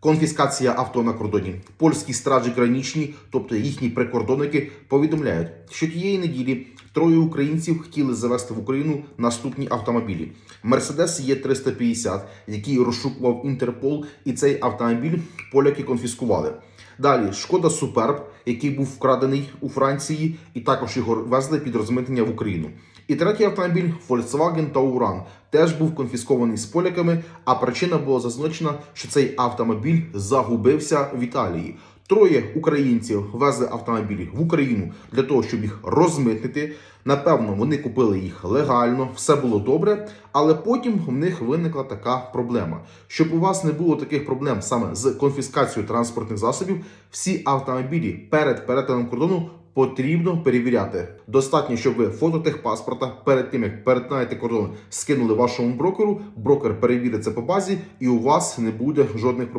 Конфіскація авто на кордоні. Польські стражі гранічні, тобто їхні прикордонники, повідомляють, що тієї неділі троє українців хотіли завести в Україну наступні автомобілі: Мерседес є 350 який розшукував Інтерпол, і цей автомобіль поляки конфіскували. Далі шкода Суперб, який був вкрадений у Франції, і також його везли під розмитнення в Україну. І третій автомобіль Volkswagen Tauran теж був конфіскований з поляками, а причина була зазначена, що цей автомобіль загубився в Італії. Троє українців везли автомобілі в Україну для того, щоб їх розмитнити. Напевно, вони купили їх легально, все було добре, але потім в них виникла така проблема. Щоб у вас не було таких проблем саме з конфіскацією транспортних засобів, всі автомобілі перед перетином кордону потрібно перевіряти. Достатньо, щоб ви фото техпаспорта перед тим як перетинаєте кордон, скинули вашому брокеру. Брокер перевірить це по базі, і у вас не буде жодних проблем.